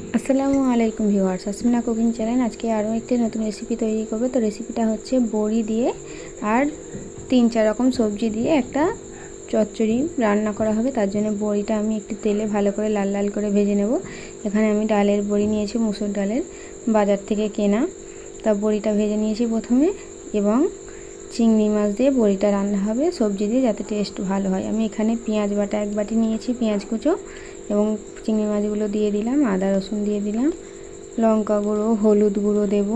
আসসালামু আলাইকুম viewers, Asmina cooking channel. আজকে আরও একটি নতুন রেসিপি তৈরি করবে। তো রেসিপিটা হচ্ছে বড়ি দিয়ে আর তিন চার রকম সবজি দিয়ে একটা চচ্চড়ি রান্না করা হবে। তার জন্য বড়িটা আমি একটু তেলে ভালো করে লাল লাল করে ভেজে নেব। এখানে আমি ডালের বড়ি নিয়েছি, মুসুর ডালের বাজার থেকে কেনা। তা বড়িটা ভেজে নিয়েছি প্রথমে এবং চিংড়ি মাছ দিয়ে বড়িটা রান্না হবে। সবজি দিয়ে যাতে টেস্ট ভালো হয়। আমি এখানে পেঁয়াজ বাটা এক বাটি নিয়েছি, পেঁয়াজ কুচো এবং চিংড়ি মাছগুলো দিয়ে দিলাম, আদা, রসুন দিয়ে দিলাম, লঙ্কা গুঁড়ো, হলুদ গুঁড়ো দেব,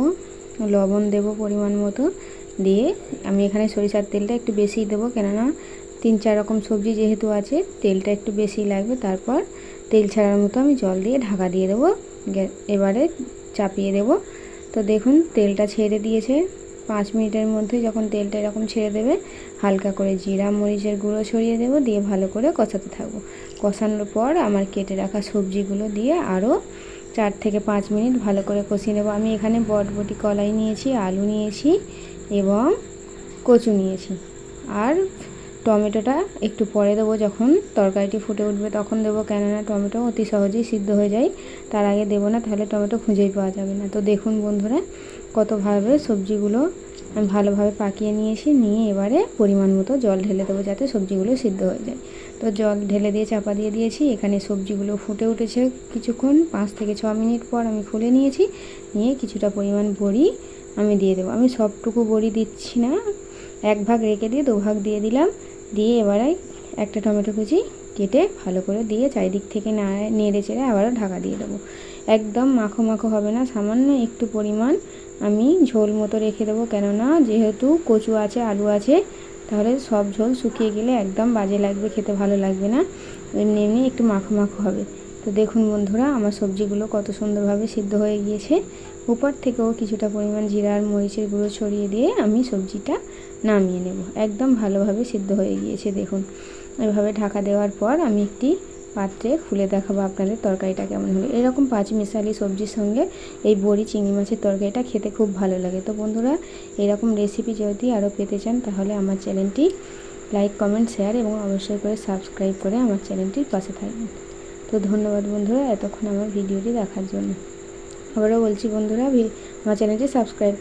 লবণ দেব পরিমাণ মতো দিয়ে আমি এখানে সরিষার তেলটা একটু বেশি দেবো কেননা তিন চার রকম সবজি যেহেতু আছে, তেলটা একটু বেশি লাগবে, তারপর তেল ছাড়ার মতো আমি জল দিয়ে ঢাকা দিয়ে দেবো এবারে চাপিয়ে দেব। তো দেখুন, তেলটা ছেড়ে দিয়েছে। পাঁচ মিনিটের মধ্যে যখন তেলটা এরকম ছেড়ে দেবে, হালকা করে জিরা, মরিচের গুঁড়ো ছড়িয়ে দেবো, দিয়ে ভালো করে কষাতে থাকব। কষানোর পর আমার কেটে রাখা সবজিগুলো দিয়ে আরও চার থেকে পাঁচ মিনিট ভালো করে কষিয়ে নেব। আমি এখানে বটবটি কলাই নিয়েছি, আলু নিয়েছি এবং কচু নিয়েছি। আর টমেটোটা একটু পরে দেবো যখন তরকারিটি ফুটে উঠবে তখন দেবো, কেননা টমেটো অতি সহজেই সিদ্ধ হয়ে যায়। তার আগে দেবো না, তাহলে টমেটো খুঁজেই পাওয়া যাবে না। তো দেখুন বন্ধুরা কতভাবে সবজিগুলো আমি ভালোভাবে পাকিয়ে নিয়েছি, নিয়ে এবারে পরিমাণ মতো জল ঢেলে দেবো যাতে সবজিগুলো সিদ্ধ হয়ে যায়। তো জল ঢেলে দিয়ে চাপা দিয়ে দিয়েছি, এখানে সবজিগুলো ফুটে উঠেছে। কিছুক্ষণ, পাঁচ থেকে ছ মিনিট পর আমি খুলে নিয়েছি, নিয়ে কিছুটা পরিমাণ বড়ি আমি দিয়ে দেবো। আমি সবটুকু বড়ি দিচ্ছি না, এক ভাগ রেখে দিয়ে দু ভাগ দিয়ে দিলাম। দিয়ে এবারে একটা টমেটো কুচি কেটে ভালো করে দিয়ে চারিদিক থেকে না নেড়ে চেড়ে আবারও ঢাকা দিয়ে দেবো। একদম মাখো মাখো হবে না, সামান্য একটু পরিমাণ আমি ঝোল মতো রেখে দেবো। কেননা যেহেতু কচু আছে, আলু আছে, তাহলে সব ঝোল শুকিয়ে গেলে একদম বাজে লাগবে, খেতে ভালো লাগবে না। এমনি এমনি একটু মাখো মাখো হবে। তো দেখুন বন্ধুরা, আমার সবজিগুলো কত সুন্দরভাবে সিদ্ধ হয়ে গিয়েছে। উপর থেকেও কিছুটা পরিমাণ জিরা আর মরিচের গুঁড়ো ছড়িয়ে দিয়ে আমি সবজিটা নামিয়ে নেব। একদম ভালোভাবে সিদ্ধ হয়ে গিয়েছে, দেখুন। এভাবে ঢাকা দেওয়ার পর আমি একটি পাত্রে খুলে দেখাবো আপনাদের তরকারিটা কেমন হলো। এরকম পাঁচ মিশালি সবজির সঙ্গে এই বড়ি চিংড়ি মাছের তরকারিটা খেতে খুব ভালো লাগে। তো বন্ধুরা, এরকম রেসিপি যদি আরও পেতে চান, তাহলে আমার চ্যানেলটি লাইক, কমেন্ট, শেয়ার এবং অবশ্যই করে সাবস্ক্রাইব করে আমার চ্যানেলটির পাশে থাকবেন। তো ধন্যবাদ বন্ধুরা এতক্ষণ আমার ভিডিওটি দেখার জন্য। আবারও বলছি বন্ধুরা আমার চ্যানেলটি সাবস্ক্রাইব